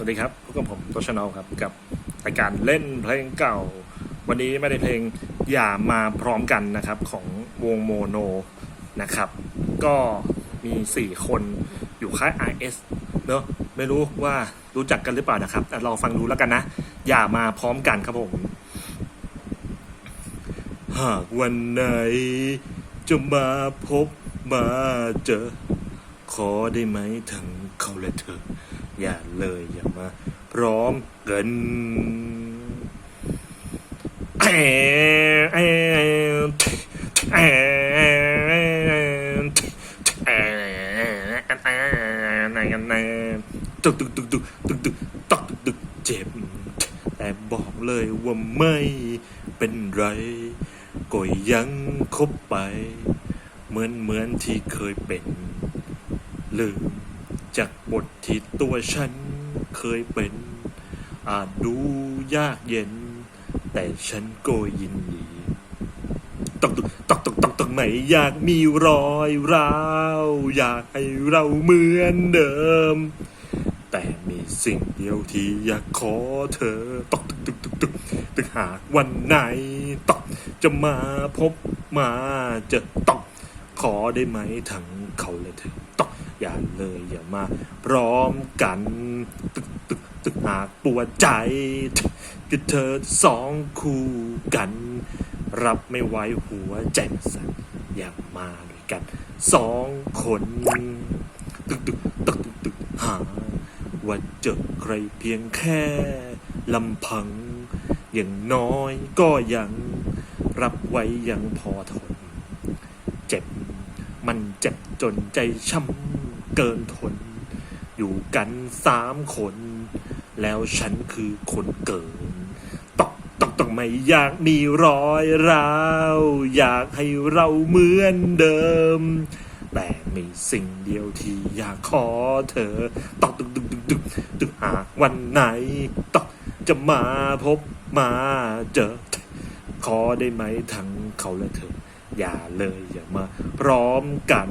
สวัสดีครับพบกับผมโตชนอลครับกับรายการเล่นเพลงเก่า วันนี้ไม่ได้เพลงอย่ามาพร้อมกันนะครับของวงโมโนนะครับ ก็มี 4 คนอยู่ค่าย RS เนอะไม่รู้ว่ารู้จักกันหรือเปล่านะครับ แต่ลองฟังดูแล้วกันนะ อย่ามาพร้อมกันครับผมหากวันไหน จะมาพบมาเจอ ขอได้ไหมทั้งเขาและเธอ อย่าเลยอย่ามาพร้อมเกินตุกตุกตุกตุกตุกตุกตอกตุกตุกเจ็บ แต่บอกเลยว่าไม่เป็นไร ก็ยังคบไป เหมือนเหมือนที่เคยเป็นลืม จากบทที่ตัวฉันเคยเป็น อาจดูยากเย็น แต่ฉันก็ยินดีตอกตอกตอกตอกตอกไม่อยากมีรอยร้าว อยากให้เราเหมือนเดิม แต่มีสิ่งเดียวที่อยากขอเธอตอกตึกตึกตึกตึกหากวันไหนตอกจะมาพบมาจะตอกขอได้ไหมทั้งเขาและเธอตอก อย่าเลยอย่ามาพร้อมกัน ตึกตึกตึกหากปวดใจคือเธอสองคู่กัน รับไม่ไหวหัวใจมัสั่นอย่ามาด้วยกันสองคนตึกตึกตึกตึกหาว่าเจอใครเพียงแค่ลำพัง อย่างน้อยก็ยังรับไว้ยังพอทน เจ็บ มันเจ็บจนใจช้ำ เกินทน อยู่กันสามคน แล้วฉันคือคนเกินตอกตอกตอกไม่อยากมีรอยร้าว อยากให้เราเหมือนเดิม แต่มีสิ่งเดียวที่อยากขอเธอตอกตึกตึกตึกตึกตึกหากวันไหนตอกจะมาพบมาเจอ ขอได้ไหมทั้งเขาและเธอ อย่าเลยอย่ามาพร้อมกัน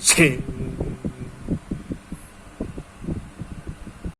切